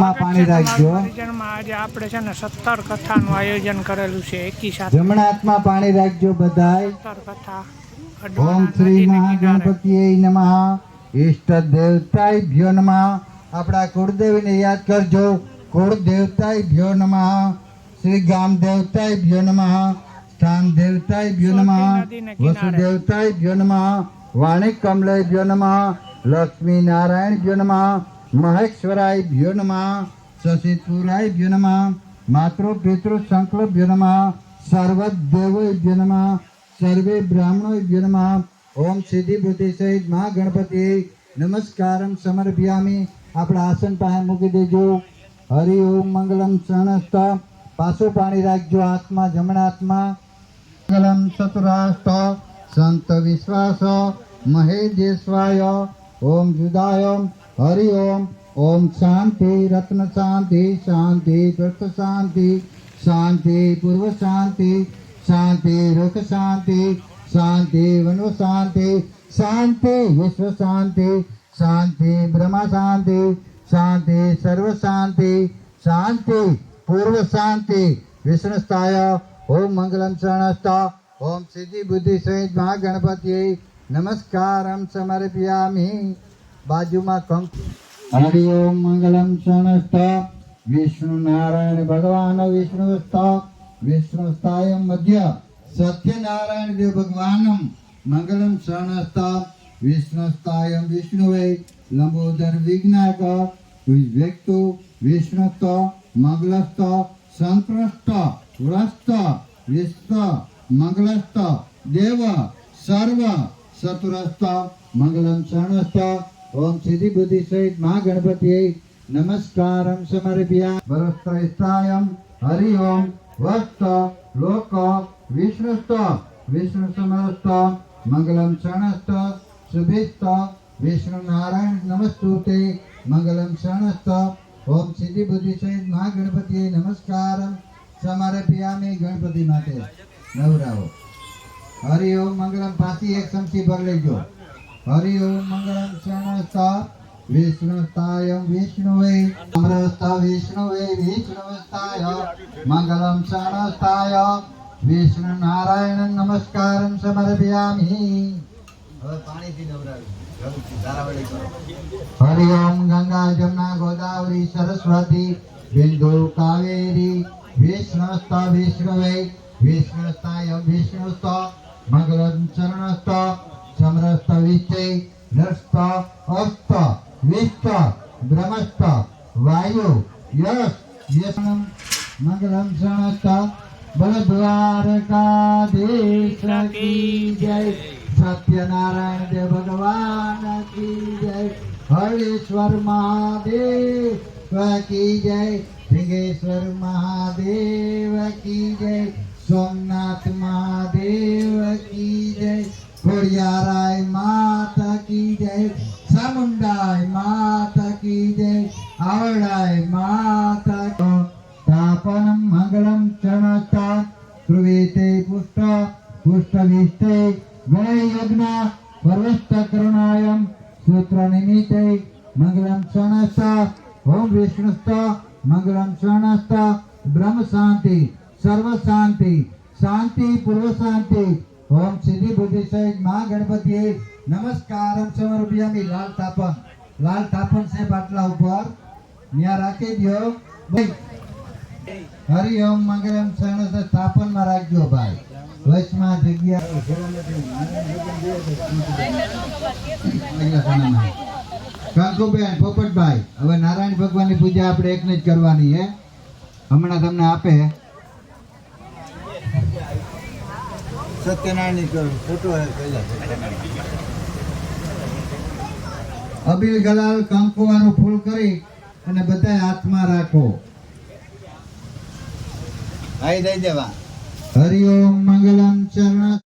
પાણી રાખજો. પરિજનમાં આજે આપણે છે ને સત્તર કથાનું આયોજન કરેલું છે. એકી સાથે. જમણા હાથમાં પાણી રાખજો બધાય. સત્તર કથા. ઓમ શ્રી મહાગણપતિ નમઃ. ઈષ્ટ દેવતાય ભ્યો નમઃ. આપણા કુળદેવીને યાદ કરજો. કુળ દેવતાય ભ્યો નમઃ. શ્રી ગામ દેવતાય ભ્યો નમઃ. સ્થાન દેવતાય ભ્યો નમઃ. સોરઠી વાણી ભ્યો નમઃ. કમલય ભ્યો નમઃ. લક્ષ્મી નારાયણ ભ્યો નમઃ. મહેશ્વરાય ભ્યો નમઃ શશિપુરાય ભ્યો નમઃ માતૃ પિતૃ સંકલ્પ ભ્યો નમઃ, સર્વે બ્રાહ્મણો ભ્યો નમઃ. ઓમ સિદ્ધિ બુદ્ધિ સહિત મહાગણપતિ નમસ્કારમ સમર્પ્યામી. આપણા આસન પાસે મૂકી દેજો. હરિ ઓમ મંગલમ શણસ્ત પાછું પાણી રાખજો હાથમાં જમણા હાથમાં મંગલમ ચતુરાસ્ત સંત વિશ્વાસ. મહેદેશ્વાય ઓમ જુદાય. હરિ ઓમ ઓમ શાંતિ રત્ન શાંતિ શાંતિ કૃત શાંતિ શાંતિ પૂર્વ શાંતિ શાંતિ રૂખ શાંતિ શાંતિ વનુ શાંતિ શાંતિ વિશ્વ શાંતિ શાંતિ બ્રહ્મા શાંતિ શાંતિ સર્વ શાંતિ શાંતિ પૂર્વ શાંતિ વિષ્ણુસ્થાય ઓમ મંગલમ શરણસ્થા ઓમ સિદ્ધિ બુદ્ધિ સહિત મહાગણપતિ નમસ્કારમ સમર્પયામિ બાજુમાં કંકુ હરિ ઓમ મંગલમ શરણસ્ત વિષ્ણુ નારાયણ ભગવાન વિષ્ણુસ્ત વિષ્ણુસ્તાય મધ્ય સત્યનારાયણ દેવ ભગવાનમ મંગલમ શરણસ્ત વિષ્ણુસ્તાય વિષ્ણુવે લંબોદર વિજ્ઞાક વ્યક્તુ વિષ્ણુસ્ત મંગલસ્ત સંકૃષ્ટ વ્રસ્ત વિસ્ત મંગલસ્ત દેવ સર્વ ચતુરસ્ત મંગલમ શરણસ્ત ઓમ સિદ્ધિ બુદ્ધિ સહિત મહાગણપતિ નમસ્કારમ સમર્પ્યા. વરસ્ત્રસ્તાયમ હરિ ઓમ વસ્ત લોક વિષ્ણુસ્ત વિષ્ણુ સમસ્ત મંગલમ શરણસ્ત શુભિસ્ત વિષ્ણુ નારાયણ નમસ્તુતે મંગલમ શરણસ્ત. ઓમ સિદ્ધિ બુદ્ધિ સહિત મહાગણપતિ નમસ્કારમ સમર્પ્યામિ ગણપતિ માટે. નવરાવો. હરિ ઓમ મંગલમ પાછી એક ચમચી ભર લેજો. હરિ ઓમ મંગલમ શરણસ્ત વિષ્ણુસ્તાય વિષ્ણુવે અમરસ્ત વિષ્ણુવે વિષ્ણુસ્તાય મંગલમ શરણસ્તાય વિષ્ણુ નારાયણ નમસ્કારમ સમર્પયામિ હવે પાણીથી નવરાવી હરિ ઓમ ગંગા જમના ગોદાવરી સરસ્વતી બિંદુ કાવેરી વિષ્ણુસ્ત વિષ્ણુવે વિષ્ણુસ્તાય વિષ્ણુસ્ત મંગલમ શરણસ્ત સમરસ્ત વિષય નસ્ત અસ્ત વિસ્ત બ્રહ્મસ્ત વાયુ યશ યશનમ મંગલમ શરણસ્ત બલદ્વારકાધીશ કી જય સત્યનારાયણ દેવ ભગવાન કી જય હરેશ્વર મહાદેવ કી જય સિંગેશ્વર મહાદેવ કી જય સોમનાથ મહાદેવ કી જય ખોડિયારાય માતા કી જય સામુંડાય માતા કી જય આવડાય માતા સ્થાપનમ મંગળમ ચણતા ધ્રુવેતે પુષ્ટ ગણયજ્ઞ પર્વસ્ત કરુણાયમ, સૂત્ર નિમિત્તે, મંગળમ શરણસ્ત ઓમ વિષ્ણુસ્ત મંગળમ ચણસ્ત બ્રહ્મ શાંતિ સર્વ શાંતિ શાંતિ પૂર્વ શાંતિ ઓમ સિદ્ધિ બુદ્ધિ સહિત મા ગણપતિ નમસ્કાર સમર્પયામિ લાલ તાપન લાલ તાપન સાહેબ બાટલા ઉપર. ત્યાં રાખી દો હરિ ઓમ મંગલમ શરણ સ્થાપનમાં રાખજો ભાઈ. વચમાં જગ્યા. કંકુબેન, પોપટભાઈ, હવે નારાયણ ભગવાનની પૂજા આપણે એકને જ કરવાની હે. હમણાં તમને આપે. સત્યનારાયણ ફોટો અબીલ ગલાલ કંકુવાનું ફૂલ કરી અને બધા હાથમાં રાખો. દઈ દેવા. હરિ ઓમ મંગલમ ચરણ